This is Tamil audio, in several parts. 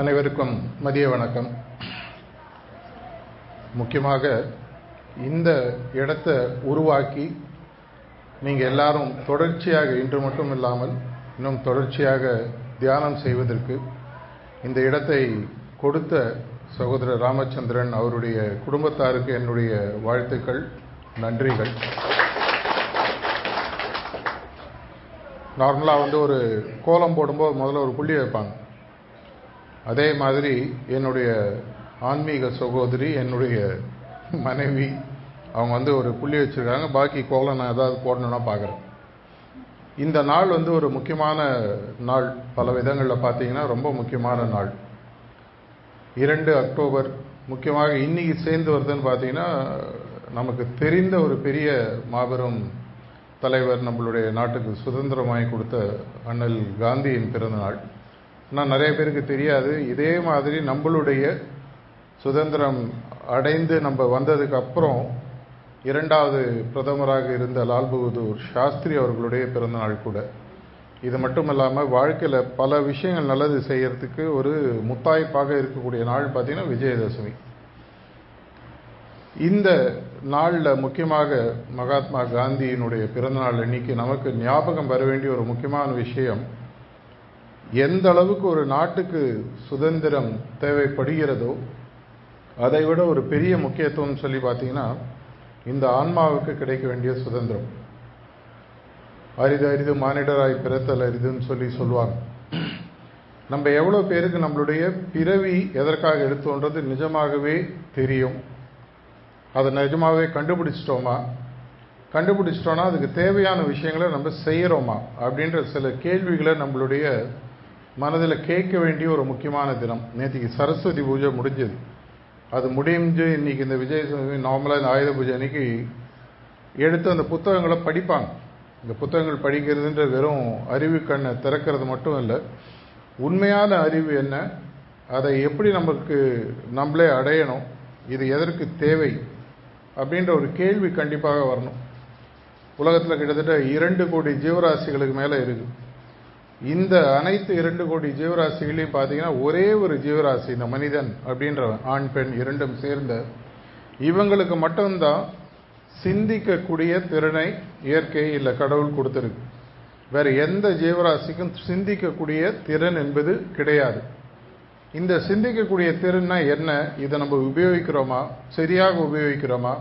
அனைவருக்கும் மதிய வணக்கம். முக்கியமாக இந்த இடத்தை உருவாக்கி நீங்கள் எல்லாரும் தொடர்ச்சியாக இன்று மட்டும் இல்லாமல் இன்னும் தொடர்ச்சியாக தியானம் செய்வதற்கு இந்த இடத்தை கொடுத்த சகோதரர் ராமச்சந்திரன் அவருடைய குடும்பத்தாருக்கு என்னுடைய வாழ்த்துக்கள் நன்றிகள். நார்மலாக வந்து ஒரு கோலம் போடும்போது முதல்ல ஒரு புள்ளி வைப்பாங்க. அதே மாதிரி என்னுடைய ஆன்மீக சகோதரி என்னுடைய மனைவி அவங்க வந்து ஒரு புள்ளி வச்சுருக்காங்க. பாக்கி கோலம் நான் ஏதாவது போடணுன்னா பார்க்குறேன் இந்த நாள் வந்து ஒரு முக்கியமான நாள். பல விதங்களில் பார்த்தீங்கன்னா ரொம்ப முக்கியமான நாள். இரண்டு அக்டோபர் முக்கியமாக இன்னைக்கு சேர்ந்து வருதுன்னு பார்த்தீங்கன்னா நமக்கு தெரிந்த ஒரு பெரிய மாபெரும் தலைவர் நம்மளுடைய நாட்டுக்கு சுதந்திரமாய் கொடுத்த அண்ணல் காந்தியின் பிறந்த நாள். ஆனால் நிறைய பேருக்கு தெரியாது. இதே மாதிரி நம்மளுடைய சுதந்திரம் அடைந்து நம்ம வந்ததுக்கு அப்புறம் இரண்டாவது பிரதமராக இருந்த லால் பகதூர் சாஸ்திரி அவர்களுடைய பிறந்தநாள் கூட. இது மட்டும் இல்லாமல் வாழ்க்கையில் பல விஷயங்கள் நல்லது செய்யறதுக்கு ஒரு முத்தாய்ப்பாக இருக்கக்கூடிய நாள் பார்த்திங்கன்னா விஜயதசமி. இந்த நாளில் முக்கியமாக மகாத்மா காந்தியினுடைய பிறந்தநாள் அன்னைக்கு நமக்கு ஞாபகம் வர வேண்டிய ஒரு முக்கியமான விஷயம் எந்த அளவுக்கு ஒரு நாட்டுக்கு சுதந்திரம் தேவைப்படுகிறதோ அதை விட ஒரு பெரிய முக்கியத்துவம் சொல்லி பார்த்தீங்கன்னா இந்த ஆன்மாவுக்கு கிடைக்க வேண்டிய சுதந்திரம். அரிது அரிது மானிடராய் பிறத்தல் அரிதுன்னு சொல்லி சொல்லுவாங்க. நம்ம எவ்வளோ பேருக்கு நம்மளுடைய பிறவி எதற்காக எடுத்தோன்றது நிஜமாகவே தெரியும். அதை நிஜமாகவே கண்டுபிடிச்சிட்டோமா? கண்டுபிடிச்சிட்டோன்னா அதுக்கு தேவையான விஷயங்களை நம்ம செய்கிறோமா? அப்படின்ற சில கேள்விகளை நம்மளுடைய மனதில் கேட்க வேண்டிய ஒரு முக்கியமான தினம். நேற்றுக்கு சரஸ்வதி பூஜை முடிஞ்சது. அது முடிஞ்சு இன்னைக்கு இந்த விஜய் நார்மலாக இந்த ஆயுத பூஜை அன்னைக்கு எடுத்து அந்த புத்தகங்களை படிப்பாங்க. இந்த புத்தகங்கள் படிக்கிறதுன்ற வெறும் அறிவு கண்ணை திறக்கிறது மட்டும் இல்லை. உண்மையான அறிவு என்ன? அதை எப்படி நமக்கு நம்மளே அடையணும்? இது எதற்கு தேவை? அப்படின்ற ஒரு கேள்வி கண்டிப்பாக வரணும். உலகத்தில் கிட்டத்தட்ட இரண்டு கோடி ஜீவராசிகளுக்கு மேலே இருக்குது இந்த அனைத்து இரண்டு கோடி ஜீவராசிகளையும் பார்த்தீங்கன்னா ஒரே ஒரு ஜீவராசி இந்த மனிதன் அப்படின்றவன் ஆண் பெண் இரண்டும் சேர்ந்த இவங்களுக்கு மட்டும்தான் சிந்திக்கக்கூடிய திறனை இயற்கை இல்லை கடவுள் கொடுத்துருக்கு. வேறு எந்த ஜீவராசிக்கும் சிந்திக்கக்கூடிய திறன் என்பது கிடையாது. இந்த சிந்திக்கக்கூடிய திறன்னா என்ன? இதை நம்ம உபயோகிக்கிறோமா? சரியாக உபயோகிக்கிறோமா?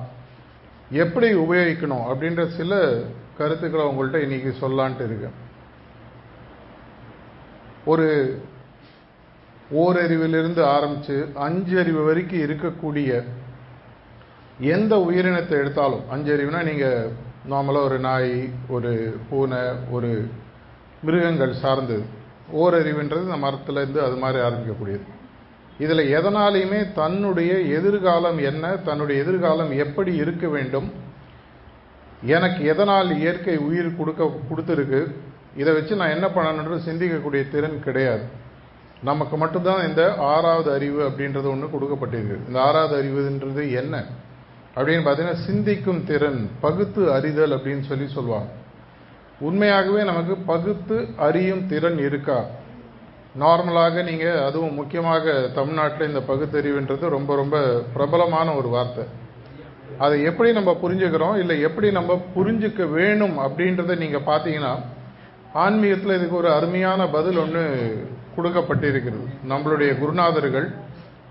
எப்படி உபயோகிக்கணும்? அப்படின்ற சில கருத்துக்களை உங்கள்கிட்ட இன்னைக்கு சொல்லான்ட்டு இருக்கேன். ஒரு ஓரறிவிலிருந்து ஆரம்பித்து அஞ்சு அறிவு வரைக்கும் இருக்கக்கூடிய எந்த உயிரினத்தை எடுத்தாலும் அஞ்சு அறிவுனா நீங்கள் நார்மலாக ஒரு நாய் ஒரு பூனை ஒரு மிருகங்கள் சார்ந்தது ஓரறிவுன்றது இந்த மரத்துலேருந்து அது மாதிரி ஆரம்பிக்கக்கூடியது. இதில் எதனாலையுமே தன்னுடைய எதிர்காலம் என்ன தன்னுடைய எதிர்காலம் எப்படி இருக்க வேண்டும் எனக்கு எதனால் இயற்கை உயிர் கொடுக்க கொடுத்துருக்கு இதை வச்சு நான் என்ன பண்ணணுன்றது சிந்திக்கக்கூடிய திறன் கிடையாது. நமக்கு மட்டும்தான் இந்த ஆறாவது அறிவு அப்படின்றது ஒன்று கொடுக்கப்பட்டிருக்கு. இந்த ஆறாவது அறிவுன்றது என்ன? அப்படின்னு பார்த்தீங்கன்னா சிந்திக்கும் திறன் பகுத்து அறிதல் அப்படின்னு சொல்லி சொல்லுவாங்க. உண்மையாகவே நமக்கு பகுத்து அறியும் திறன் இருக்கா? நார்மலாக நீங்கள் அதுவும் முக்கியமாக தமிழ்நாட்டில் இந்த பகுத்தறிவுன்றது ரொம்ப ரொம்ப பிரபலமான ஒரு வார்த்தை. அதை எப்படி நம்ம புரிஞ்சுக்கிறோம்? இல்லை எப்படி நம்ம புரிஞ்சுக்க வேணும் அப்படின்றத நீங்கள் பார்த்தீங்கன்னா ஆன்மீகத்தில் இதுக்கு ஒரு அருமையான பதில் ஒன்று கொடுக்கப்பட்டிருக்கிறது. நம்மளுடைய குருநாதர்கள்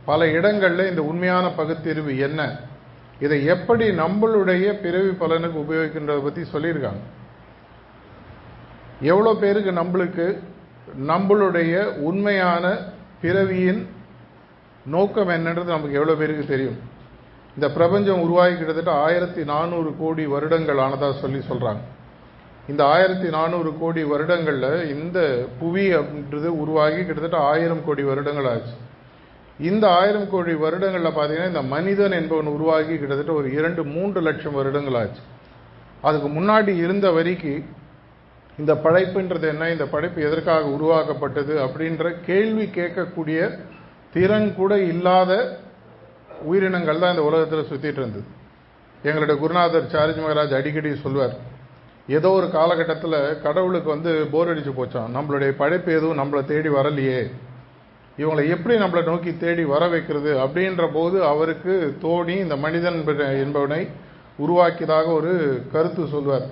பல இடங்களில் இந்த உண்மையான பகுத்தறிவு என்ன? இதை எப்படி நம்மளுடைய பிறவி பலனுக்கு உபயோகிக்கின்றதை பற்றி சொல்லியிருக்காங்க. எவ்வளோ பேருக்கு நம்மளுக்கு நம்மளுடைய உண்மையான பிறவியின் நோக்கம் என்னன்றது நமக்கு எவ்வளோ பேருக்கு தெரியும்? இந்த பிரபஞ்சம் உருவாகி கிட்டத்தட்ட ஆயிரத்தி நானூறு கோடி வருடங்கள் ஆனதாக சொல்லி சொல்கிறாங்க இந்த ஆயிரத்தி நானூறு கோடி வருடங்களில் இந்த புவி அப்படின்றது உருவாகி கிட்டத்தட்ட ஆயிரம் கோடி வருடங்கள் ஆச்சு. இந்த ஆயிரம் கோடி வருடங்களில் பார்த்தீங்கன்னா இந்த மனிதன் என்பவன் உருவாகி கிட்டத்தட்ட ஒரு இரண்டு மூன்று லட்சம் வருடங்கள் ஆச்சு. அதுக்கு முன்னாடி இருந்த வரைக்கும் இந்த படைப்புன்றது என்ன இந்த படைப்பு எதற்காக உருவாக்கப்பட்டது அப்படின்ற கேள்வி கேட்கக்கூடிய திறன் கூட இல்லாத உயிரினங்கள் தான் இந்த உலகத்தில் சுற்றிட்டு இருந்தது. எங்களுடைய குருநாதர் சாரிஜ் மகராஜ் அடிக்கடி சொல்வார் ஏதோ ஒரு காலகட்டத்தில் கடவுளுக்கு வந்து போர் அடித்து போச்சான் நம்மளுடைய படைப்பு எதுவும் நம்மளை தேடி வரலையே. இவங்களை எப்படி நம்மளை நோக்கி தேடி வர வைக்கிறது அப்படின்ற போது அவருக்கு தோணி இந்த மனிதன் என்ப- என்பவனை உருவாக்கியதாக ஒரு கருத்து சொல்வார்.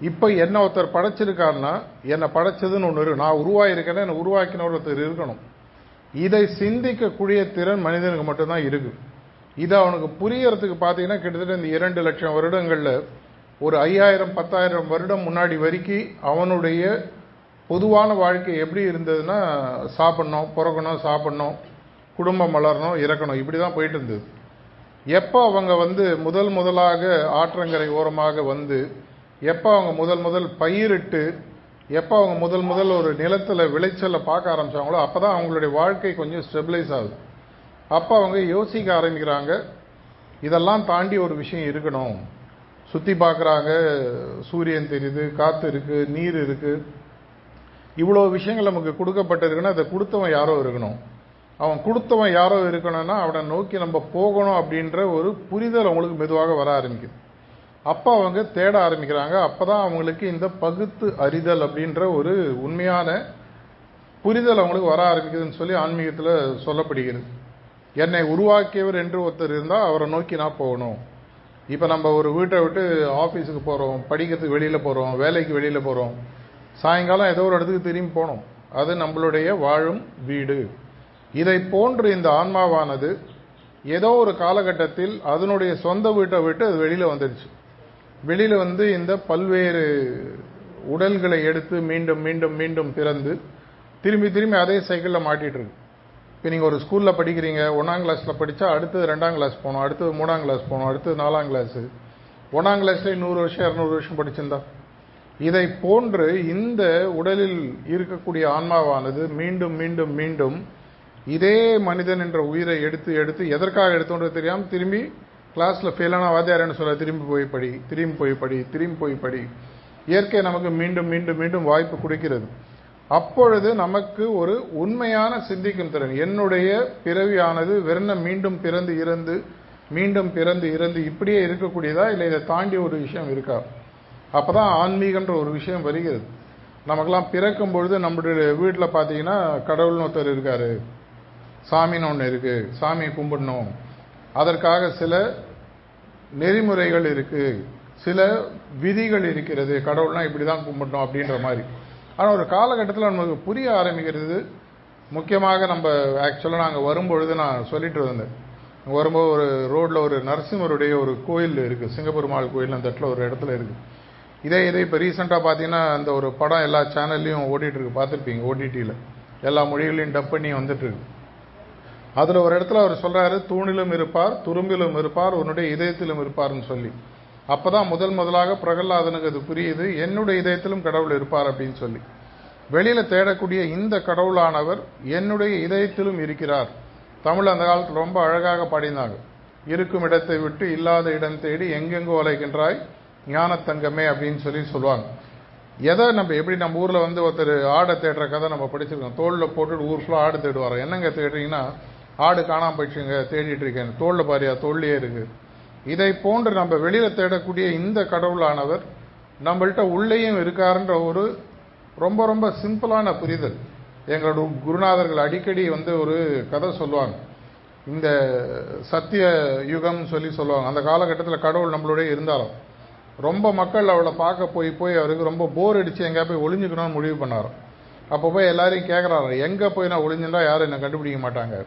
இப்போ என்ன ஒருத்தர் படைச்சிருக்காருன்னா என்னை படைச்சதுன்னு ஒன்று இருக்கு நான் உருவாயிருக்கேன்னா என்னை உருவாக்கின ஒருத்தர் இருக்கணும். இதை சிந்திக்கக்கூடிய திறன் மனிதனுக்கு மட்டும்தான் இருக்குது இது அவனுக்கு புரியறதுக்கு பார்த்தீங்கன்னா கிட்டத்தட்ட இந்த இரண்டு லட்சம் வருடங்களில் ஒரு ஐயாயிரம் பத்தாயிரம் வருடம் முன்னாடி வரைக்கும் அவனுடைய பொதுவான வாழ்க்கை எப்படி இருந்ததுன்னா சாப்பிட்ணும் பிறக்கணும் சாப்பிட்ணும் குடும்பம் வளரணும் இறக்கணும் இப்படி தான் போயிட்டு இருந்தது. எப்போ அவங்க வந்து முதல் முதலாக ஆற்றங்கரை ஓரமாக வந்து எப்போ அவங்க முதல் முதல் பயிரிட்டு எப்போ அவங்க முதல் முதல் ஒரு நிலத்தில் விளைச்சலை பார்க்க ஆரம்பித்தாங்களோ அப்போ தான் அவங்களுடைய வாழ்க்கை கொஞ்சம் ஸ்டெபிளைஸ் ஆகுது. அப்போ அவங்க யோசிக்க ஆரம்பிக்கிறாங்க இதெல்லாம் தாண்டி ஒரு விஷயம் இருக்கணும். சுற்றி பார்க்குறாங்க சூரியன் தெரியுது காற்று இருக்குது நீர் இருக்குது இவ்வளோ விஷயங்கள் நமக்கு கொடுக்கப்பட்டிருக்குன்னா அதை கொடுத்தவன் யாரோ இருக்கணும். அவன் கொடுத்தவன் யாரோ இருக்கணும்னா அவனை நோக்கி நம்ம போகணும் அப்படின்ற ஒரு புரிதல் அவங்களுக்கு மெதுவாக வர ஆரம்பிக்குது. அப்போ அவங்க தேட ஆரம்பிக்கிறாங்க. அப்போ தான் அவங்களுக்கு இந்த பகுத்து அறிதல் அப்படின்ற ஒரு உண்மையான புரிதல் அவங்களுக்கு வர ஆரம்பிக்குதுன்னு சொல்லி ஆன்மீகத்தில் சொல்லப்படுகிறது. என்னை உருவாக்கியவர் என்று ஒருத்தர் இருந்தால் அவரை நோக்கி நான் போகணும். இப்போ நம்ம ஒரு வீட்டை விட்டு ஆஃபீஸுக்கு போகிறோம் படிக்கிறதுக்கு வெளியில் போகிறோம் வேலைக்கு வெளியில் போகிறோம் சாயங்காலம் ஏதோ ஒரு இடத்துக்கு திரும்பி போகணும். அது நம்மளுடைய வாழும் வீடு. இதை போன்று இந்த ஆன்மாவானது ஏதோ ஒரு காலகட்டத்தில் அதனுடைய சொந்த வீட்டை விட்டு அது வெளியில் வந்துடுச்சு வெளியில் வந்து இந்த பல்வேறு உடல்களை எடுத்து மீண்டும் மீண்டும் மீண்டும் பிறந்து திரும்பி திரும்பி அதே சைக்கிளில் மாட்டிகிட்டு இருக்கு. இப்போ நீங்கள் ஒரு ஸ்கூலில் படிக்கிறீங்க ஒன்றாம் கிளாஸில் படித்தா அடுத்தது ரெண்டாம் கிளாஸ் போகணும் அடுத்தது மூணாம் கிளாஸ் போகணும் அடுத்தது நாலாம் கிளாஸு ஒன்றாம் கிளாஸ்லேயே நூறு வருஷம் இரநூறு வருஷம் படிச்சிருந்தா. இதை போன்று இந்த உடலில் இருக்கக்கூடிய ஆன்மாவானது மீண்டும் மீண்டும் மீண்டும் இதே மனிதன் என்ற உயிரை எடுத்து எடுத்து எதற்காக எடுத்தோன்றது தெரியாமல் திரும்பி கிளாஸில் ஃபெயிலான வாத்தியாரன்னு சொல்ல திரும்பி போய் படி திரும்பி போய் படி திரும்பி போய் படி. இயற்கை நமக்கு மீண்டும் மீண்டும் மீண்டும் வாய்ப்பு கொடுக்கிறது. அப்பொழுது நமக்கு ஒரு உண்மையான சிந்திக்கும் திறன். என்னுடைய பிறவியானது வெறும் மீண்டும் பிறந்து இறந்து மீண்டும் பிறந்து இறந்து இப்படியே இருக்கக்கூடியதா? இல்லை இதை தாண்டி ஒரு விஷயம் இருக்கா? அப்போ தான் ஆன்மீகன்ற ஒரு விஷயம் வருகிறது. நமக்கெல்லாம் பிறக்கும் பொழுது நம்மளுடைய வீட்டில் பார்த்தீங்கன்னா கடவுள்னு ஒருத்தர் இருக்கார். சாமின்னு ஒன்று இருக்குது சாமியை கும்பிடணும். அதற்காக சில நெறிமுறைகள் இருக்குது சில விதிகள் இருக்கிறது. கடவுள்னா இப்படி தான் கும்பிடணும் அப்படின்ற மாதிரி. ஆனால் ஒரு காலகட்டத்தில் நமக்கு புரிய ஆரம்பிக்கிறது முக்கியமாக நம்ம ஆக்சுவலாக நாங்கள் வரும்பொழுது நான் சொல்லிட்டு இருந்தேன். வரும்போது ஒரு ரோட்டில் ஒரு நரசிம்மருடைய ஒரு கோயில் இருக்குது சிங்கப்பெருமாள் கோயில் அந்த இடத்துல ஒரு இடத்துல இருக்குது இதே இதே இப்போ ரீசெண்டாக பார்த்தீங்கன்னா அந்த ஒரு படம் எல்லா சேனல்லையும் ஓடிட்டுருக்கு பார்த்துருப்பீங்க ஓடிடியில் எல்லா மொழிகளையும் டப் பண்ணி வந்துட்டுருக்கு அதில் ஒரு இடத்துல அவர் சொல்கிறாரு தூணிலும் இருப்பார் துரும்பிலும் இருப்பார் உன்னுடைய இதயத்திலும் இருப்பார்னு சொல்லி. அப்பதான் முதல் முதலாக பிரகலாதனுக்கு அது புரியுது. என்னுடைய இதயத்திலும் கடவுள் இருப்பார் அப்படின்னு சொல்லி. வெளியில் தேடக்கூடிய இந்த கடவுளானவர் என்னுடைய இதயத்திலும் இருக்கிறார். தமிழ் அந்த காலத்தில் ரொம்ப அழகாக பாடினாங்க. இருக்கும் இடத்தை விட்டு இல்லாத இடம் தேடி எங்கெங்கோ அலைகின்றாய் ஞானத்தங்கமே அப்படின்னு சொல்லி சொல்லுவாங்க. எதை நம்ம எப்படி நம்ம ஊரில் வந்து ஒருத்தர் ஆடை தேடுற கதை நம்ம படிச்சிருக்கோம். தோளில் போட்டுட்டு ஊர் ஃபுல்லாக ஆடு தேடுவார் என்னங்க தேடுறீங்கன்னா ஆடு காணாமல் போயிடுச்சுங்க தேடிட்டு இருக்கேன் தோளில் பாரியா தோல்லையே இருக்குது இதை போன்று நம்ம வெளியில தேடக்கூடிய இந்த கடவுளானவர் நம்மள்கிட்ட உள்ளேயும் இருக்காருன்ற ஒரு ரொம்ப ரொம்ப சிம்பிளான புரிதல். எங்களோட குருநாதர்கள் அடிக்கடி வந்து ஒரு கதை சொல்லுவாங்க. இந்த சத்திய யுகம்னு சொல்லி சொல்லுவாங்க. அந்த காலகட்டத்தில் கடவுள் நம்மளோடய இருந்தாலும் ரொம்ப மக்கள் அவளை பார்க்க போய் போய் அவருக்கு ரொம்ப போர் அடித்து எங்கேயா போய் ஒளிஞ்சுக்கணும்னு முடிவு பண்ணாராம் அப்போ போய் எல்லாரையும் கேட்குறாரு எங்கே போய் நான் ஒளிஞ்சுட்டா யாரும் என்னை கண்டுபிடிக்க மாட்டாங்க.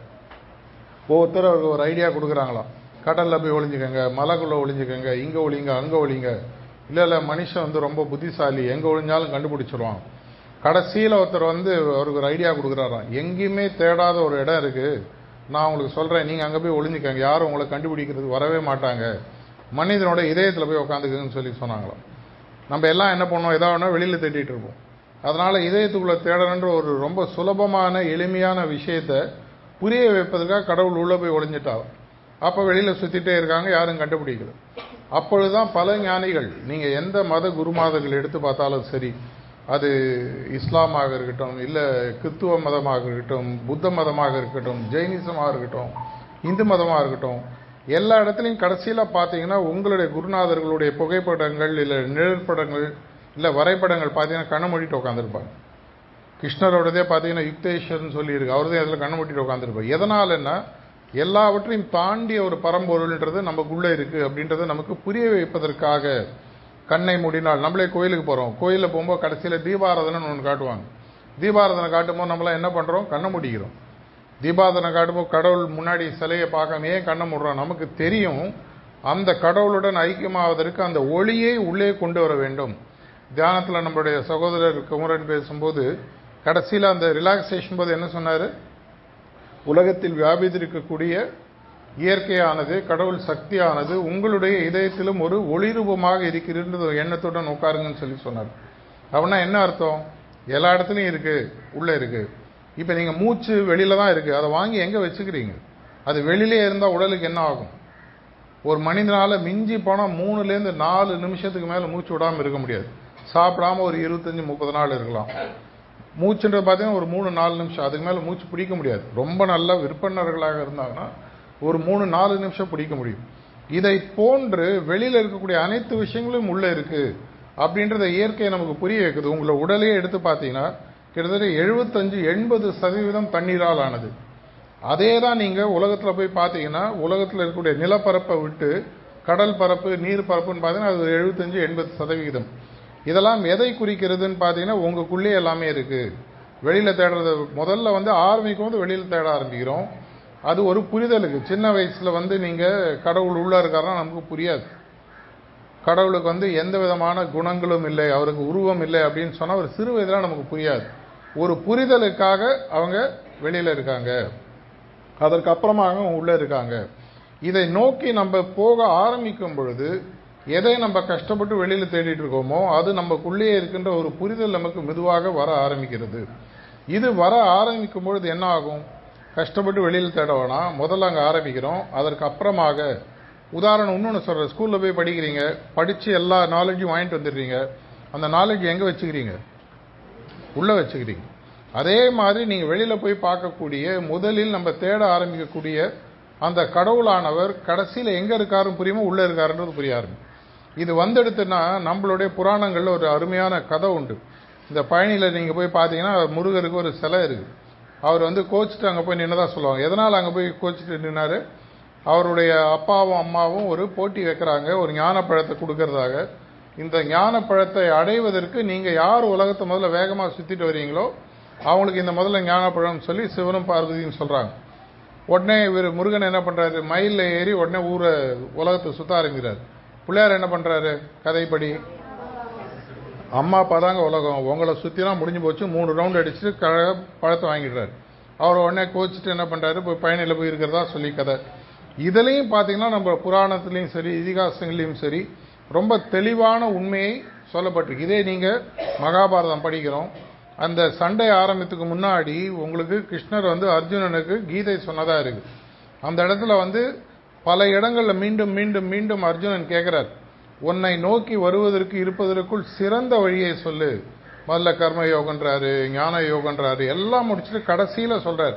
ஒவ்வொருத்தரும் அவருக்கு ஒரு ஐடியா கொடுக்குறாங்களாம். கடலில் போய் ஒளிஞ்சுக்கங்க மலைக்குள்ளே ஒளிஞ்சுக்கங்க இங்கே ஒளிங்க அங்கே ஒளிங்க. இல்லை இல்லை மனுஷன் வந்து ரொம்ப புத்திசாலி. எங்கே ஒளிஞ்சாலும் கண்டுபிடிச்சிருவான். கடைசியில் ஒருத்தர் வந்து அவருக்கு ஒரு ஐடியா கொடுக்குறாராம். எங்கேயுமே தேடாத ஒரு இடம் இருக்குது நான் உங்களுக்கு சொல்கிறேன் நீங்கள் அங்கே போய் ஒளிஞ்சிக்கங்க. யாரும் உங்களை கண்டுபிடிக்கிறதுக்கு வரவே மாட்டாங்க. மனிதனோட இதயத்தில் போய் உட்காந்துக்குங்கன்னு சொல்லி சொன்னாங்களாம். நம்ம எல்லாம் என்ன பண்ணோம்? எதாவது ஒன்றா வெளியில் தேடிட்டு இருப்போம். அதனால் இதயத்துக்குள்ளே தேடணுன்ற ஒரு ரொம்ப சுலபமான எளிமையான விஷயத்தை புரிய வைப்பதற்காக கடவுள் உள்ளே போய் ஒளிஞ்சிட்டார். அப்போ வெளியில் சுற்றிட்டே இருக்காங்க யாரும் கண்டுபிடிக்கல. அப்பொழுதுதான் பல ஞானிகள் நீங்கள் எந்த மத குருமாதர்கள் எடுத்து பார்த்தாலும் சரி அது இஸ்லாமாக இருக்கட்டும் இல்லை கிறித்துவ மதமாக இருக்கட்டும் புத்த மதமாக இருக்கட்டும் ஜெயினிசமாக இருக்கட்டும் இந்து மதமாக இருக்கட்டும் எல்லா இடத்துலையும் கடைசியில் பார்த்தீங்கன்னா உங்களுடைய குருநாதர்களுடைய புகைப்படங்கள் இல்லை நிழற்படங்கள் இல்லை வரைபடங்கள் பார்த்தீங்கன்னா கண்ணை மூடிட்டு உட்காந்துருப்பாங்க கிருஷ்ணரோடதே பார்த்தீங்கன்னா யுக்தேஸ்வரன் சொல்லியிருக்கு அவர் அதில் கண்ணு மூட்டிட்டு உட்காந்துருப்பார் எதனாலன்னா எல்லாவற்றையும் தாண்டிய ஒரு பரம்பொருள்ன்றது நமக்குள்ளே இருக்குது அப்படின்றத நமக்கு புரிய வைப்பதற்காக கண்ணை மூடினால் நம்மளே கோயிலுக்கு போகிறோம் கோயிலில் போகும்போது கடைசியில் தீபாராதனைன்னு ஒன்று காட்டுவாங்க. தீபாராதனை காட்டும்போது நம்மளாம் என்ன பண்ணுறோம் கண்ணை மூடிக்கிறோம். தீபாராதனை காட்டும்போது கடவுள் முன்னாடி சிலையை பார்க்காம ஏன் கண்ணை மூடுறோம். நமக்கு தெரியும் அந்த கடவுளுடன் ஐக்கியமாவதற்கு அந்த ஒளியை உள்ளே கொண்டு வர வேண்டும். தியானத்தில் நம்மளுடைய சகோதரர் குமரன் பேசும்போது கடைசியில் அந்த ரிலாக்ஸேஷன் போது என்ன சொன்னார்? உலகத்தில் வியாபித்திருக்கக்கூடிய இயற்கையானது கடவுள் சக்தியானது உங்களுடைய இதயத்திலும் ஒரு ஒளிரூபமாக இருக்கிறது எண்ணத்துடன் உட்காருங்கன்னு சொல்லி சொன்னார். அப்படின்னா என்ன அர்த்தம்? எல்லா இடத்துலையும் இருக்குது உள்ளே இருக்குது இப்போ நீங்கள் மூச்சு வெளியில் தான் இருக்குது அதை வாங்கி எங்கே வச்சுக்கிறீங்க? அது வெளியிலே இருந்தால் உடலுக்கு என்ன ஆகும்? ஒரு மனிதனால் மிஞ்சி போனால் மூணுலேருந்து நாலு நிமிஷத்துக்கு மேலே மூச்சு விடாமல் இருக்க முடியாது. சாப்பிடாம ஒரு இருபத்தஞ்சி முப்பது நாள் இருக்கலாம். மூச்சுன்றது பார்த்தீங்கன்னா ஒரு மூணு நாலு நிமிஷம். அதுக்கு மேலே மூச்சு பிடிக்க முடியாது. ரொம்ப நல்ல விற்பனர்களாக இருந்தாங்கன்னா ஒரு மூணு நாலு நிமிஷம் பிடிக்க முடியும். இதை போன்று வெளியில் இருக்கக்கூடிய அனைத்து விஷயங்களும் உள்ளே இருக்குது அப்படின்றத இயற்கையை நமக்கு புரிய வைக்குது. உங்களை உடலையே எடுத்து பார்த்தீங்கன்னா கிட்டத்தட்ட எழுபத்தஞ்சு எண்பது சதவீதம் தண்ணீரால் ஆனது. அதே தான் நீங்கள் உலகத்தில் போய் பார்த்தீங்கன்னா உலகத்தில் இருக்கக்கூடிய நிலப்பரப்பை விட்டு கடல் பரப்பு நீர் பரப்புன்னு பார்த்தீங்கன்னா அது எழுபத்தஞ்சு எண்பது சதவிகிதம் இதெல்லாம் எதை குறிக்கிறதுன்னு பார்த்தீங்கன்னா உங்களுக்குள்ளே எல்லாமே இருக்குது வெளியில் தேடுறது முதல்ல வந்து ஆரம்பிக்கும் போது வெளியில் தேட ஆரம்பிக்கிறோம். அது ஒரு புரிதலுக்கு. சின்ன வயசில் வந்து நீங்கள் கடவுள் உள்ளே இருக்காருன்னா நமக்கு புரியாது. கடவுளுக்கு வந்து எந்த விதமான குணங்களும் இல்லை அவருக்கு உருவம் இல்லை அப்படின்னு சொன்னால் ஒரு சிறு வயதில் நமக்கு புரியாது. ஒரு புரிதலுக்காக அவங்க வெளியில் இருக்காங்க. அதற்கு அப்புறமாக அவங்க இருக்காங்க. இதை நோக்கி நம்ம போக ஆரம்பிக்கும் பொழுது எதை நம்ம கஷ்டப்பட்டு வெளியில் தேடிட்டு இருக்கோமோ அது நமக்குள்ளேயே இருக்கின்ற ஒரு புரிதல் நமக்கு மெதுவாக வர ஆரம்பிக்கிறது. இது வர ஆரம்பிக்கும் பொழுது என்ன ஆகும்? கஷ்டப்பட்டு வெளியில் தேட வேணாம். முதல்ல அங்கே ஆரம்பிக்கிறோம். அதற்கு அப்புறமாக உதாரணம் இன்னொன்று சொல்கிறேன் ஸ்கூலில் போய் படிக்கிறீங்க. படித்து எல்லா நாலேஜும் வாங்கிட்டு வந்துடுறீங்க. அந்த நாலேஜ் எங்கே வச்சுக்கிறீங்க? உள்ளே வச்சுக்கிறீங்க. அதே மாதிரி நீங்கள் வெளியில் போய் பார்க்கக்கூடிய முதலில் நம்ம தேட ஆரம்பிக்கக்கூடிய அந்த கடவுளானவர் கடைசியில் எங்கே இருக்காருன்னு புரியுமோ? உள்ளே இருக்காருன்றது புரிய ஆரம்பிக்கும். இது வந்தெடுத்துன்னா நம்மளுடைய புராணங்களில் ஒரு அருமையான கதை உண்டு. இந்த பழனியில் நீங்கள் போய் பார்த்தீங்கன்னா முருகருக்கு ஒரு சிலை இருக்குது அவர் வந்து கோச்சிட்டு அங்கே போய் நின்னதா சொல்லுவாங்க. எதனால் அங்கே போய் கோச்சிட்டு நின்னார்? அவருடைய அப்பாவும் அம்மாவும் ஒரு போட்டி வைக்கிறாங்க ஒரு ஞானப்பழத்தை கொடுக்கறதாக. இந்த ஞானப்பழத்தை அடைவதற்கு நீங்கள் யார் உலகத்தை முதல்ல வேகமாக சுற்றிட்டு வரீங்களோ அவங்களுக்கு இந்த முதல்ல ஞானப்பழம்னு சொல்லி சிவனும் பார்வதியும் சொல்கிறாங்க உடனே இவர் முருகன் என்ன பண்ணுறாரு மயிலில் ஏறி உடனே ஊரை உலகத்தை சுற்ற ஆரம்பிக்கிறார். பிள்ளையார் என்ன பண்ணுறாரு கதைப்படி. அம்மா அப்பா தாங்க உலகம். உங்களை சுற்றிலாம் முடிஞ்சு போச்சு. மூணு ரவுண்ட் அடிச்சுட்டு க பழத்தை வாங்கிடுறாரு. அவர் உடனே கோச்சிட்டு என்ன பண்ணுறாரு போய் பயணியில் போய் இருக்கிறதா சொல்லி கதை. இதுலேயும் பார்த்தீங்கன்னா நம்ம புராணத்துலேயும் சரி இதிகாசங்களையும் சரி ரொம்ப தெளிவான உண்மையை சொல்லப்பட்டிருக்கு. இதே நீங்கள் மகாபாரதம் படிக்கிறோம். அந்த சண்டை ஆரம்பத்துக்கு முன்னாடி உங்களுக்கு கிருஷ்ணர் வந்து அர்ஜுனனுக்கு கீதை சொன்னதாக இருக்குது அந்த இடத்துல வந்து பல இடங்களில் மீண்டும் மீண்டும் மீண்டும் அர்ஜுனன் கேட்குறார் உன்னை நோக்கி வருவதற்கு இருப்பதற்குள் சிறந்த வழியை சொல்லு. முதல்ல கர்ம யோகன்றாரு ஞான யோகன்றாரு எல்லாம் முடிச்சுட்டு கடைசியில் சொல்கிறார்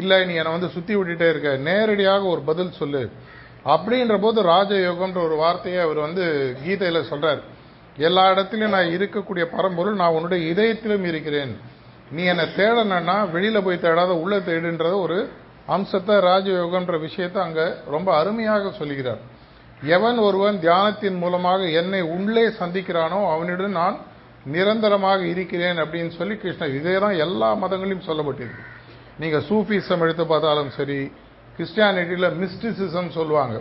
இல்லை நீ என்னை வந்து சுற்றி விட்டுட்டே இருக்க. நேரடியாக ஒரு பதில் சொல்லு. அப்படின்ற போது ராஜயோகம்ன்ற ஒரு வார்த்தையை அவர் வந்து கீதையில் சொல்கிறார் எல்லா இடத்துலையும் நான் இருக்கக்கூடிய பரம்பொருள் நான் உன்னுடைய இதயத்திலும் இருக்கிறேன். நீ என்னை தேடனா வெளியில் போய் தேடாத உள்ள தேடுன்றது ஒரு அம்சத்தை ராஜயோகம்ன்ற விஷயத்தை அங்கே ரொம்ப அருமையாக சொல்லுகிறார். எவன் ஒருவன் தியானத்தின் மூலமாக என்னை உள்ளே சந்திக்கிறானோ அவனிடம் நான் நிரந்தரமாக இருக்கிறேன் அப்படின்னு சொல்லி கிருஷ்ணர் இதே தான் எல்லா மதங்களையும் சொல்லப்பட்டிருக்கு. நீங்கள் சூஃபிசம் எடுத்து பார்த்தாலும் சரி கிறிஸ்டியானிட்டியில் மிஸ்டிசிசம் சொல்லுவாங்க.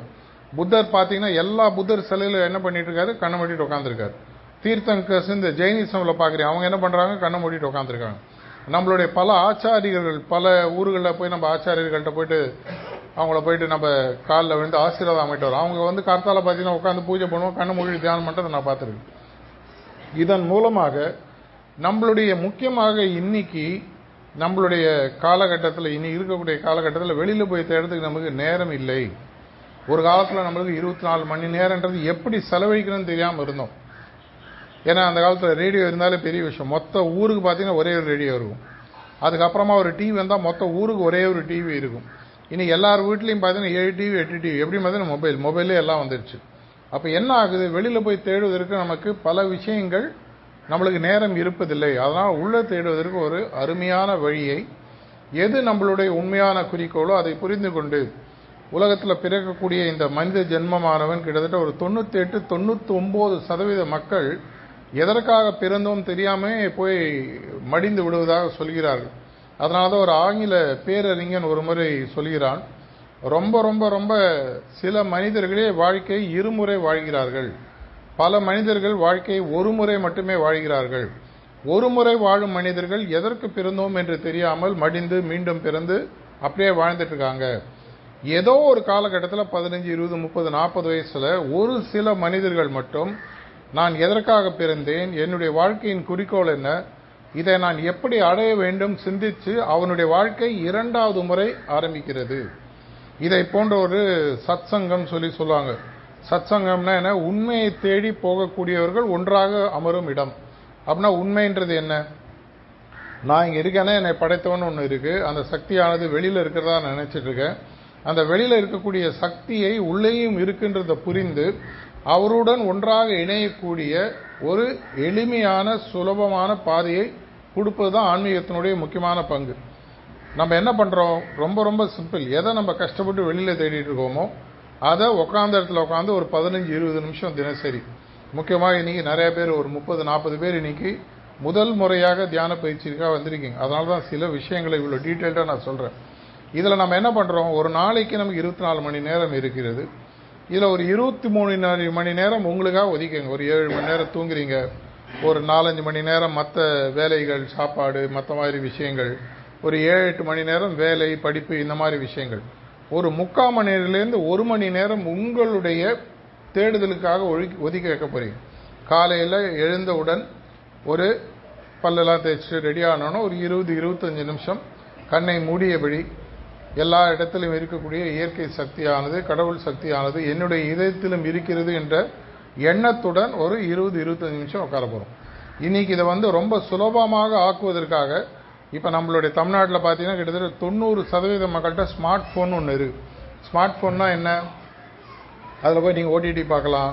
புத்தர் பார்த்தீங்கன்னா எல்லா புத்தர் சிலையிலும் என்ன பண்ணிட்டு இருக்காரு கண்ணை மூடிட்டு உட்காந்துருக்காரு தீர்த்தங்கர்ஸ் இந்த ஜெயினிசமில் பார்க்குறீங்க. அவங்க என்ன பண்ணுறாங்க கண்ணை மூடிட்டு உட்காந்துருக்காங்க நம்மளுடைய பல ஆச்சாரியர்கள் பல ஊர்களில் போய் நம்ம ஆச்சாரியர்கள்ட்ட போயிட்டு அவங்கள போயிட்டு நம்ம காலில் விழுந்து ஆசீர்வாதம் அமைட்டு வரோம். அவங்க வந்து கர்த்தால பார்த்தீங்கன்னா உட்காந்து பூஜை பண்ணுவோம் கண்ணு மொழி தியானம் பண்ணுறதை நான் பார்த்துருக்கேன். இதன் மூலமாக நம்மளுடைய முக்கியமாக இன்னைக்கு நம்மளுடைய காலகட்டத்தில் இனி இருக்கக்கூடிய காலகட்டத்தில் வெளியில் போய் தேடுறதுக்கு நமக்கு நேரம் இல்லை. ஒரு காலத்தில் நம்மளுக்கு இருபத்தி நாலு மணி நேரன்றது எப்படி செலவழிக்கணும்னு தெரியாமல் இருந்தோம். ஏன்னா அந்த காலத்தில் ரேடியோ இருந்தாலே பெரிய விஷயம். மொத்த ஊருக்கு பார்த்தீங்கன்னா ஒரே ஒரு ரேடியோ இருக்கும். அதுக்கப்புறமா ஒரு டிவி வந்தால் மொத்த ஊருக்கு ஒரே ஒரு டிவி இருக்கும். இன்னைக்கு எல்லார் வீட்லேயும் பார்த்தீங்கன்னா ஏழு டிவி எட்டு டிவி எப்படி பார்த்தீங்கன்னா மொபைல் மொபைலே எல்லாம் வந்துடுச்சு அப்போ என்ன ஆகுது? வெளியில் போய் தேடுவதற்கு நமக்கு பல விஷயங்கள் நம்மளுக்கு நேரம் இருப்பதில்லை. அதனால் உள்ளே தேடுவதற்கு ஒரு அருமையான வழியை எது நம்மளுடைய உண்மையான குறிக்கோளோ அதை புரிந்து கொண்டு உலகத்தில் பிறக்கக்கூடிய இந்த மனித ஜென்மமானவன் கிட்டத்தட்ட ஒரு தொண்ணூற்றி எட்டு தொண்ணூற்றி ஒம்பது சதவீத மக்கள் எதற்காக பிறந்தோம் தெரியாம போய் மடிந்து விடுவதாக சொல்கிறார்கள். அதனால தான் ஒரு ஆங்கில பேரறிஞன் ஒரு முறை சொல்கிறான் ரொம்ப ரொம்ப ரொம்ப சில மனிதர்களே வாழ்க்கை இருமுறை வாழ்கிறார்கள். பல மனிதர்கள் வாழ்க்கையை ஒரு முறை மட்டுமே வாழ்கிறார்கள். ஒரு முறை வாழும் மனிதர்கள் எதற்கு பிறந்தோம் என்று தெரியாமல் மடிந்து மீண்டும் பிறந்து அப்படியே வாழ்ந்துட்டு இருக்காங்க. ஏதோ ஒரு காலகட்டத்தில் பதினஞ்சு இருபது முப்பது நாற்பது வயசில் ஒரு சில மனிதர்கள் மட்டும் நான் எதற்காக பிறந்தேன்? என்னுடைய வாழ்க்கையின் குறிக்கோள் என்ன? இதை நான் எப்படி அடைய வேண்டும் சிந்தித்து அவனுடைய வாழ்க்கை இரண்டாவது முறை ஆரம்பிக்கிறது. இதை போன்ற ஒரு சத்சங்கம் சொல்லி சொல்லுவாங்க. சத்சங்கம்னா என்ன? உண்மையை தேடி போகக்கூடியவர்கள் ஒன்றாக அமரும் இடம். அப்படின்னா உண்மைன்றது என்ன? நான் இங்கே இருக்கேன்னா என்னை படைத்தவன் ஒன்று இருக்குது அந்த சக்தியானது வெளியில் இருக்கிறதா நினச்சிட்ருக்கேன் அந்த வெளியில் இருக்கக்கூடிய சக்தியை உள்ளேயும் இருக்குன்றதை புரிந்து அவருடன் ஒன்றாக இணையக்கூடிய ஒரு எளிமையான சுலபமான பாதையை கொடுப்பது தான் ஆன்மீகத்தினுடைய முக்கியமான பங்கு. நம்ம என்ன பண்ணுறோம் ரொம்ப ரொம்ப சிம்பிள் எதை நம்ம கஷ்டப்பட்டு வெளியில் தேடிட்டு இருக்கோமோ அதை உட்காந்த இடத்துல உட்காந்து ஒரு பதினஞ்சு இருபது நிமிஷம் தினசரி. முக்கியமாக இன்னைக்கு நிறைய பேர் ஒரு முப்பது நாற்பது பேர் இன்னைக்கு முதல் முறையாக தியான பயிற்சிக்காக வந்திருக்கீங்க. அதனால தான் சில விஷயங்களை இவ்வளோ டீட்டெயில்டாக நான் சொல்கிறேன் இதில் நம்ம என்ன பண்ணுறோம் ஒரு நாளைக்கு நமக்கு இருபத்தி நாலு மணி நேரம் இருக்கிறது. இதில் ஒரு இருபத்தி மூணு மணி நேரம் உங்களுக்காக ஒதுக்குங்க ஒரு ஏழு மணி நேரம் தூங்குறீங்க. ஒரு நாலஞ்சு மணி நேரம் மற்ற வேலைகள் சாப்பாடு மற்ற மாதிரி விஷயங்கள். ஒரு ஏழு எட்டு மணி நேரம் வேலை படிப்பு இந்த மாதிரி விஷயங்கள். ஒரு முக்கால் மணி நேரத்துலேருந்து ஒரு மணி நேரம் உங்களுடைய தேடுதலுக்காக ஒழுக்கி ஒதுக்கி வைக்க போகிறீங்க காலையில் எழுந்தவுடன் ஒரு பல்லெல்லாம் தேய்ச்சிட்டு ரெடி ஆனோன்னா ஒரு இருபது இருபத்தஞ்சு நிமிஷம் கண்ணை மூடியபடி எல்லா இடத்திலும் இருக்கக்கூடிய இயற்கை சக்தியானது கடவுள் சக்தியானது என்னுடைய இதயத்திலும் இருக்கிறது என்ற எண்ணத்துடன் ஒரு இருபது இருபத்தஞ்சு நிமிஷம் உட்கார போகிறோம் இன்னைக்கு இதை வந்து ரொம்ப சுலபமாக ஆக்குவதற்காக இப்போ நம்மளுடைய தமிழ்நாட்டில் பார்த்தீங்கன்னா கிட்டத்தட்ட தொண்ணூறு சதவீத மக்கள்கிட்ட ஸ்மார்ட் ஃபோன் ஒன்று இருக்குது ஸ்மார்ட் ஃபோன்னா என்ன? அதில் போய் நீங்கள் ஓடிடி பார்க்கலாம்.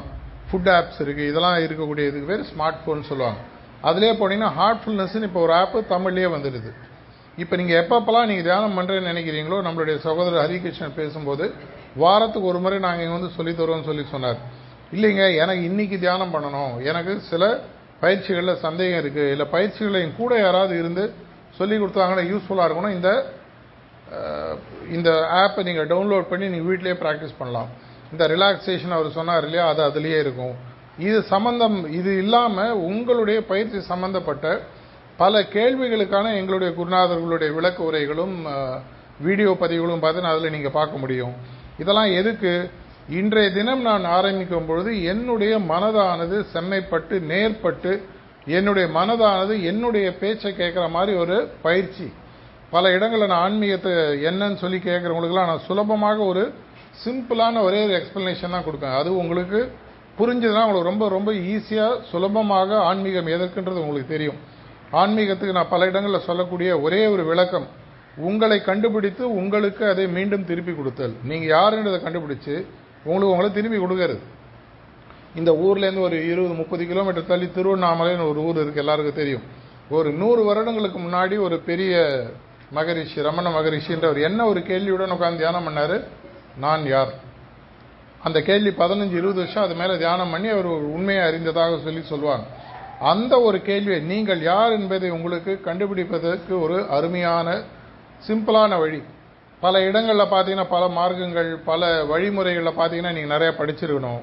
ஃபுட் ஆப்ஸ் இருக்குது இதெல்லாம் இருக்கக்கூடிய இதுக்கு பேர் ஸ்மார்ட் ஃபோன் சொல்லுவாங்க. அதிலே போனீங்கன்னா ஹார்ட்ஃபுல்னஸ்ன்னு இப்போ ஒரு ஆப்பு தமிழ்லேயே வந்துடுது. இப்போ நீங்கள் எப்பப்பெல்லாம் நீங்கள் தியானம் பண்ணுறேன்னு நினைக்கிறீங்களோ நம்மளுடைய சகோதரர் ஹரிகிருஷ்ணன் பேசும்போது வாரத்துக்கு ஒரு முறை நாங்கள் இங்கே வந்து சொல்லித் தருவோம்னு சொல்லி சொன்னார். இல்லைங்க எனக்கு இன்றைக்கி தியானம் பண்ணணும். எனக்கு சில பயிற்சிகளில் சந்தேகம் இருக்குது இல்லை பயிற்சிகளை என் கூட யாராவது இருந்து சொல்லி கொடுத்தாங்கன்னா யூஸ்ஃபுல்லாக இருக்கணும். இந்த இந்த ஆப்பை நீங்கள் டவுன்லோட் பண்ணி நீங்கள் வீட்டிலேயே ப்ராக்டிஸ் பண்ணலாம். இந்த ரிலாக்ஸேஷன் அவர் சொன்னார் இல்லையா அது அதுலேயே இருக்கும். இது சம்மந்தம் இது இல்லாமல் உங்களுடைய பயிற்சி சம்மந்தப்பட்ட பல கேள்விகளுக்கான எங்களுடைய குருநாதர்களுடைய விளக்க உரைகளும் வீடியோ பதிவுகளும் பார்த்து அதில் நீங்கள் பார்க்க முடியும். இதெல்லாம் எதுக்கு? இன்றைய தினம் நான் ஆரம்பிக்கும் பொழுது என்னுடைய மனதானது செம்மைப்பட்டு நேர்பட்டு என்னுடைய மனதானது என்னுடைய பேச்சை கேட்குற மாதிரி ஒரு பயிற்சி. பல இடங்களில் நான் ஆன்மீகத்தை என்னன்னு சொல்லி கேட்குறவங்களுக்குலாம் நான் சுலபமாக ஒரு சிம்பிளான ஒரே ஒரு எக்ஸ்பிளனேஷன் தான் கொடுப்பேன். அது உங்களுக்கு புரிஞ்சதுன்னா உங்களுக்கு ரொம்ப ரொம்ப ஈஸியாக சுலபமாக ஆன்மீகம் எதற்குன்றது உங்களுக்கு தெரியும். ஆன்மீகத்துக்கு நான் பல இடங்களில் சொல்லக்கூடிய ஒரே ஒரு விளக்கம் உங்களை கண்டுபிடித்து உங்களுக்கு அதை மீண்டும் திருப்பி கொடுத்தல். நீங்கள் யாருன்றதை கண்டுபிடிச்சு உங்களுக்கு உங்களை திருப்பி கொடுக்கறது. இந்த ஊர்லேருந்து ஒரு இருபது முப்பது கிலோமீட்டர் தள்ளி திருவண்ணாமலைன்னு ஒரு ஊர் இருக்குது எல்லாருக்கும் தெரியும். ஒரு நூறு வருடங்களுக்கு முன்னாடி ஒரு பெரிய மகரிஷி ரமண மகரிஷின்றவர் என்ன ஒரு கேள்வியுடன் உட்காந்து தியானம் பண்ணார்? நான் யார்? அந்த கேள்வி பதினஞ்சு இருபது வருஷம் அது மேலே தியானம் பண்ணி அவர் உண்மையை அறிந்ததாக சொல்லி சொல்லுவாங்க அந்த ஒரு கேள்வியை நீங்கள் யார் என்பதை உங்களுக்கு கண்டுபிடிப்பதற்கு ஒரு அருமையான சிம்பிளான வழி. பல இடங்களில் பார்த்தீங்கன்னா பல மார்க்கங்கள் பல வழிமுறைகளில் பார்த்தீங்கன்னா நீங்கள் நிறைய படிச்சிருக்கணும்.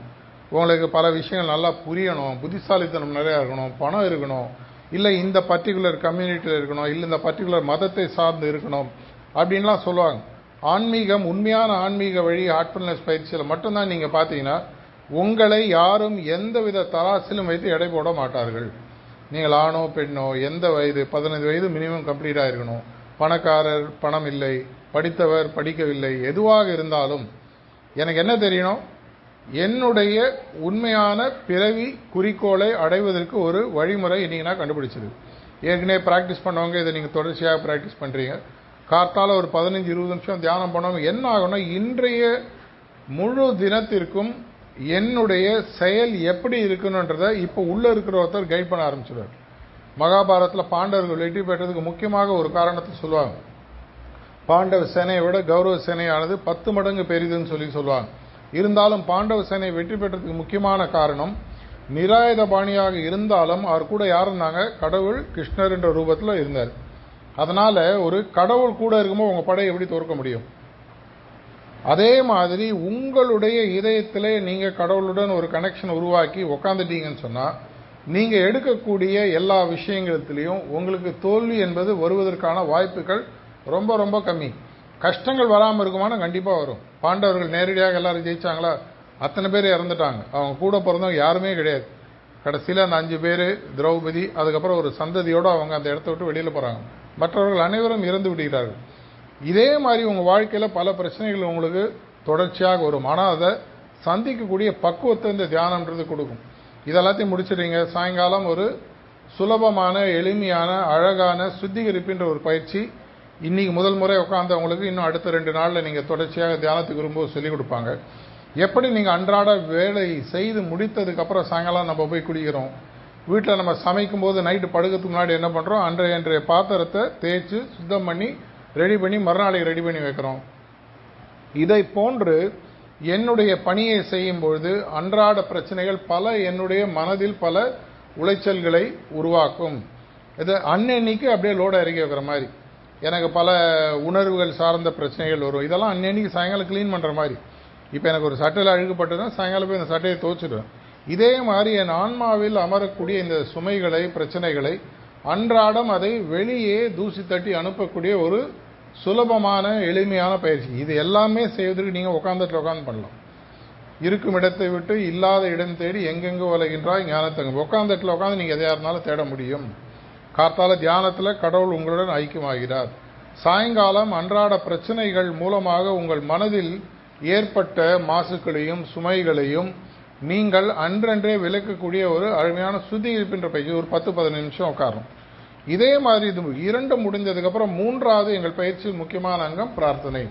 உங்களுக்கு பல விஷயங்கள் நல்லா புரியணும். புத்திசாலித்தனம் நிறையா இருக்கணும். பணம் இருக்கணும். இல்லை இந்த பர்டிகுலர் கம்யூனிட்டியில் இருக்கணும். இல்லை இந்த பர்டிகுலர் மதத்தை சார்ந்து இருக்கணும். அப்படின்லாம் சொல்லுவாங்க. ஆன்மீகம் உண்மையான ஆன்மீக வழி ஹார்ட்ஃபுல்னஸ் பயிற்சியில் மட்டும்தான் நீங்கள் பார்த்தீங்கன்னா உங்களை யாரும் எந்தவித தராசிலும் வைத்து எடை போட மாட்டார்கள். நீங்கள் ஆணோ பெண்ணோ எந்த வயது பதினைந்து வயது மினிமம் கம்ப்ளீட்டாக இருக்கணும். பணக்காரர் பணம் இல்லை. படித்தவர் படிக்கவில்லை. எதுவாக இருந்தாலும் எனக்கு என்ன தெரியணும்? என்னுடைய உண்மையான பிறவி குறிக்கோளை அடைவதற்கு ஒரு வழிமுறை நீங்கள் நான் கண்டுபிடிச்சது. ஏற்கனவே ப்ராக்டிஸ் பண்ணவங்க இதை நீங்கள் தொடர்ச்சியாக ப்ராக்டிஸ் பண்ணுறீங்க கார்த்தால ஒரு பதினஞ்சு இருபது நிமிஷம் தியானம் பண்ணவங்க என்ன ஆகும்னா இன்றைய முழு தினத்திற்கும் என்னுடைய செயல் எப்படி இருக்கணுன்றதை இப்போ உள்ளே இருக்கிற ஒருத்தர் கைட் பண்ண ஆரம்பிச்சிடுவார் மகாபாரதத்தில் பாண்டவர்கள் வெற்றி பெற்றதுக்கு முக்கியமாக ஒரு காரணத்தை சொல்லுவாங்க. பாண்டவ சேனையை விட கௌரவ சேனையானது பத்து மடங்கு பெரிதுன்னு சொல்லி சொல்லுவாங்க. இருந்தாலும் பாண்டவ சேனை வெற்றி பெற்றதுக்கு முக்கியமான காரணம் நிராயுத பாணியாக இருந்தாலும் அவர் கூட யார் இருந்தாங்க கடவுள் கிருஷ்ணர் என்ற ரூபத்தில் இருந்தார். அதனால் ஒரு கடவுள் கூட இருக்கும்போது உங்கள் படையை எப்படி தோற்க முடியும்? அதே மாதிரி உங்களுடைய இதயத்தில் நீங்கள் கடவுளுடன் ஒரு கனெக்ஷன் உருவாக்கி உக்காந்துட்டீங்கன்னு சொன்னால் நீங்கள் எடுக்கக்கூடிய எல்லா விஷயங்களிலையும் உங்களுக்கு தோல்வி என்பது வருவதற்கான வாய்ப்புகள் ரொம்ப ரொம்ப கம்மி. கஷ்டங்கள் வராமல் இருக்குமானா கண்டிப்பாக வரும். பாண்டவர்கள் நேரடியாக எல்லாரும் ஜெயிச்சாங்களா? அத்தனை பேர் இறந்துட்டாங்க. அவங்க கூட பிறந்தவங்க யாருமே கிடையாது. கடைசியில் அந்த அஞ்சு பேர் திரௌபதி அதுக்கப்புறம் ஒரு சந்ததியோடு அவங்க அந்த இடத்த விட்டு வெளியில் போகிறாங்க மற்றவர்கள் அனைவரும் இறந்து விடுகிறார்கள். இதே மாதிரி உங்கள் வாழ்க்கையில் பல பிரச்சனைகள் உங்களுக்கு தொடர்ச்சியாக வரும். ஆனால் அதை சந்திக்கக்கூடிய பக்குவத்தை இந்த தியானம்ன்றது கொடுக்கும். இதெல்லாத்தையும் முடிச்சிடுறீங்க. சாயங்காலம் ஒரு சுலபமான எளிமையான அழகான சுத்திகரிப்புன்ற ஒரு பயிற்சி இன்றைக்கி முதல் முறை உட்காந்தவங்களுக்கு இன்னும் அடுத்த ரெண்டு நாளில் நீங்கள் தொடர்ச்சியாக தியானத்துக்கு வரும்போது சொல்லிக் கொடுப்பாங்க. எப்படி நீங்கள் அன்றாட வேலை செய்து முடித்ததுக்கப்புறம் சாயங்காலம் நம்ம போய் குடிக்கிறோம் வீட்டில் நம்ம சமைக்கும்போது நைட்டு படுக்கிறதுக்கு முன்னாடி என்ன பண்ணுறோம் அன்றைய அன்றைய பாத்திரத்தை தேய்ச்சி சுத்தம் பண்ணி ரெடி பண்ணி மறுநாளைக்கு ரெடி பண்ணி வைக்கிறோம். இதை போன்று என்னுடைய பணியை செய்யும் பொழுது அன்றாட பிரச்சனைகள் பல என்னுடைய மனதில் பல உளைச்சல்களை உருவாக்கும். இது அன்னன்னைக்கு அப்படியே லோடு இறக்கி வைக்கிற மாதிரி. எனக்கு பல உணர்வுகள் சார்ந்த பிரச்சனைகள் வரும். இதெல்லாம் அன்னன்னைக்கு சாயங்காலம் க்ளீன் பண்ணுற மாதிரி. இப்போ எனக்கு ஒரு சட்டையில் அழுகுப்பட்டதுன்னா சாயங்காலம் போய் இந்த சட்டையை துவச்சிடுவேன். இதே மாதிரி என் ஆன்மாவில் அமரக்கூடிய இந்த சுமைகளை பிரச்சனைகளை அன்றாடம் அதை வெளியே தூசி தட்டி அனுப்பக்கூடிய ஒரு சுலபமான எளிமையான பயிற்சி. இது எல்லாமே செய்வதற்கு நீங்கள் உட்காந்துட்டு உட்காந்து பண்ணலாம். இருக்கும் இடத்தை விட்டு இல்லாத இடம் தேடி எங்கெங்கு உலகின்றாய் ஞானத்தங்க உட்காந்துட்டில் உட்காந்து நீங்கள் எதையா இருந்தாலும் தேட முடியும். கார்த்தால தியானத்தில் கடவுள் உங்களுடன் ஐக்கியமாகிறார். சாயங்காலம் அன்றாட பிரச்சனைகள் மூலமாக உங்கள் மனதில் ஏற்பட்ட மாசுக்களையும் சுமைகளையும் நீங்கள் அன்றன்றே விளக்கக்கூடிய ஒரு அருமையான சுத்திகரிப்பின்ற பயிற்சி. ஒரு பத்து பதினஞ்சு நிமிஷம் உட்காரும் இதே மாதிரி இது இரண்டு முடிஞ்சதுக்கப்புறம் மூன்றாவது எங்கள் பயிற்சியில் முக்கியமான அங்கம் பிரார்த்தனை.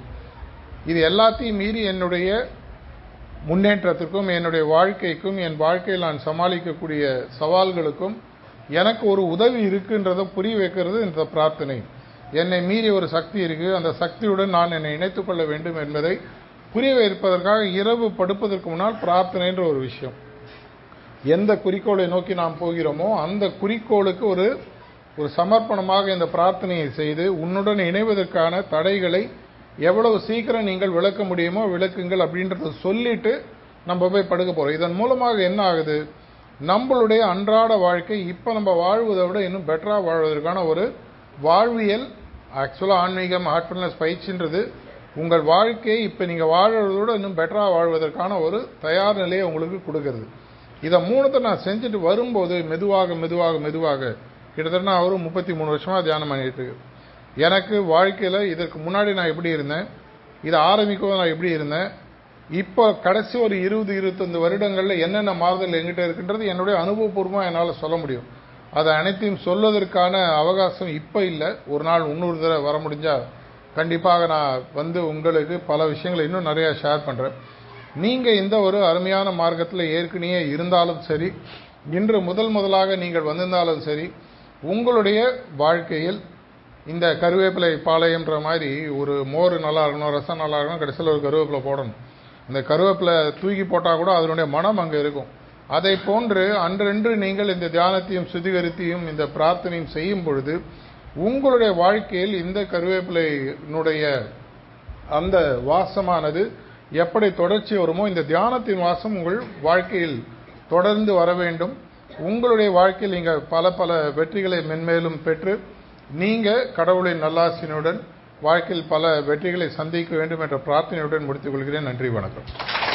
இது எல்லாத்தையும் மீறி என்னுடைய முன்னேற்றத்திற்கும் என்னுடைய வாழ்க்கைக்கும் என் வாழ்க்கையில் நான் சமாளிக்கக்கூடிய சவால்களுக்கும் எனக்கு ஒரு உதவி இருக்குன்றதை புரிய வைக்கிறது இந்த பிரார்த்தனை. என்னை மீறி ஒரு சக்தி இருக்குது அந்த சக்தியுடன் நான் என்னை இணைத்துக் கொள்ள வேண்டும் என்பதை புரிய வைப்பதற்காக இரவு படுப்பதற்கு முன்னால் பிரார்த்தனைன்ற ஒரு விஷயம். எந்த குறிக்கோளை நோக்கி நாம் போகிறோமோ அந்த குறிக்கோளுக்கு ஒரு ஒரு சமர்ப்பணமாக இந்த பிரார்த்தனையை செய்து உன்னுடன் இணைவதற்கான தடைகளை எவ்வளவு சீக்கிரம் நீங்கள் விளக்க முடியுமோ விளக்குங்கள் அப்படின்றத சொல்லிட்டு நம்ம போய் படுக்க போகிறோம் இதன் மூலமாக என்ன ஆகுது? நம்மளுடைய அன்றாட வாழ்க்கை இப்போ நம்ம வாழ்வதை விட இன்னும் பெட்டராக வாழ்வதற்கான ஒரு வாழ்வியல் ஆக்சுவலாக ஆன்மீகம் ஹார்ட்ஃபுல்னஸ் பயிற்சின்றது உங்கள் வாழ்க்கையை இப்போ நீங்கள் வாழ்றதை விட இன்னும் பெட்டராக வாழ்வதற்கான ஒரு தயார் நிலையை உங்களுக்கு கொடுக்குறது. இதை மூணுத்தை நான் செஞ்சுட்டு வரும்போது மெதுவாக மெதுவாக மெதுவாக கிட்டத்தட்ட அவரும் முப்பத்தி மூணு வருஷமாக தியானம் பண்ணிட்டு இருக்கு. எனக்கு வாழ்க்கையில் இதற்கு முன்னாடி நான் எப்படி இருந்தேன்? இதை ஆரம்பிக்கவும் நான் எப்படி இருந்தேன்? இப்போ கடைசி ஒரு இருபது இருபத்தஞ்சு வருடங்களில் என்னென்ன மாறுதல் எங்கிட்ட இருக்குன்றது என்னுடைய அனுபவபூர்வமாக என்னால் சொல்ல முடியும். அதை அனைத்தையும் சொல்வதற்கான அவகாசம் இப்போ இல்லை. ஒரு நாள் இன்னொரு தடவை வர முடிஞ்சால் கண்டிப்பாக நான் வந்து உங்களுக்கு பல விஷயங்களை இன்னும் நிறையா ஷேர் பண்ணுறேன் நீங்கள் இந்த ஒரு அருமையான மார்க்கத்தில் ஏற்கனவே இருந்தாலும் சரி இன்று முதல் முதலாக நீங்கள் வந்திருந்தாலும் சரி உங்களுடைய வாழ்க்கையில் இந்த கருவேப்பிலை பாளையம்ன்ற மாதிரி ஒரு மோர் நல்லா இருக்கணும் ரசம் நல்லா இருக்கணும் கடைசியில் ஒரு கருவேப்பிலை போடணும். இந்த கருவேப்பிலை தூக்கி போட்டால் கூட அதனுடைய மனம் அங்கே இருக்கும். அதை போன்று அன்றென்று நீங்கள் இந்த தியானத்தையும் சுத்திகரித்தையும் இந்த பிரார்த்தனையும் செய்யும் பொழுது உங்களுடைய வாழ்க்கையில் இந்த கருவேப்பிலையினுடைய அந்த வாசமானது எப்படி தொடர்ச்சி வருமோ இந்த தியானத்தின் வாசம் உங்கள் வாழ்க்கையில் தொடர்ந்து வர வேண்டும். உங்களுடைய வாழ்க்கையில் நீங்கள் பல பல வெற்றிகளை மென்மேலும் பெற்று நீங்கள் கடவுளின் நல்லாசினுடன் வாழ்க்கையில் பல வெற்றிகளை சந்திக்க வேண்டும் என்ற பிரார்த்தனையுடன் முடித்துக் கொள்கிறேன். நன்றி வணக்கம்.